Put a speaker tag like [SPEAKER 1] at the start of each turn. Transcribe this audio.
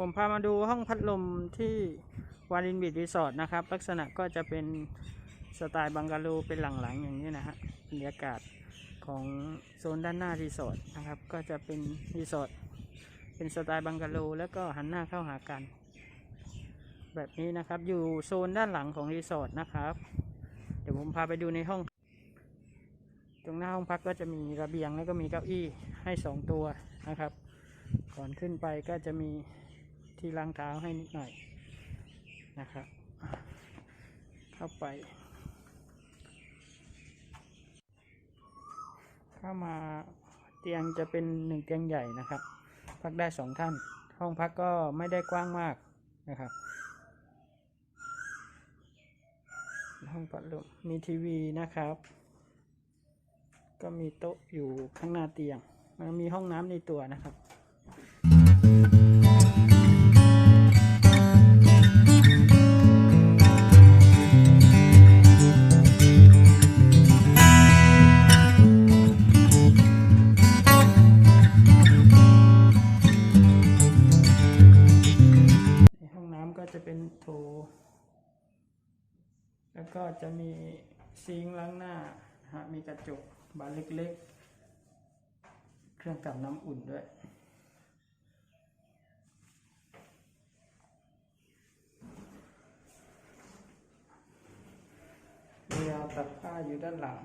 [SPEAKER 1] ผมพามาดูห้องพัดลมที่วารินบีดรีสอร์ทนะครับ ลักษณะก็จะเป็นสไตล์บังกะโลเป็นหลังๆอย่างนี้นะฮะบรรยากาศของโซนด้านหน้ารีสอร์ทนะครับ ก็จะเป็นรีสอร์ทเป็นสไตล์บังกะโลแล้วก็หันหน้าเข้าหากัน แบบนี้นะครับอยู่โซนด้านหลังของรีสอร์ทนะครับ เดี๋ยวผมพาไปดูในห้อง ตรงหน้าห้องพักก็จะมีระเบียงแล้วก็มีเก้าอี้ให้สองตัวนะครับ ก่อนขึ้นไปก็จะมี ที่ล้างเท้าให้นิดหน่อยนะครับ เข้าไป เข้ามาเตียงจะเป็นหนึ่งเตียงใหญ่นะครับ พักได้สองท่าน ห้องพักก็ไม่ได้กว้างมากนะครับ ห้องพัดลมมีทีวีนะครับ ก็มีโต๊ะอยู่ข้างหน้าเตียงแล้วมีห้องน้ำในตัวนะครับ จะเป็นโถ แล้วก็จะมีซิงล้างหน้าฮะมีกระจกบานเล็กๆ เครื่องกำน้ำอุ่นด้วย มีราวตักผ้าอยู่ด้านหลัง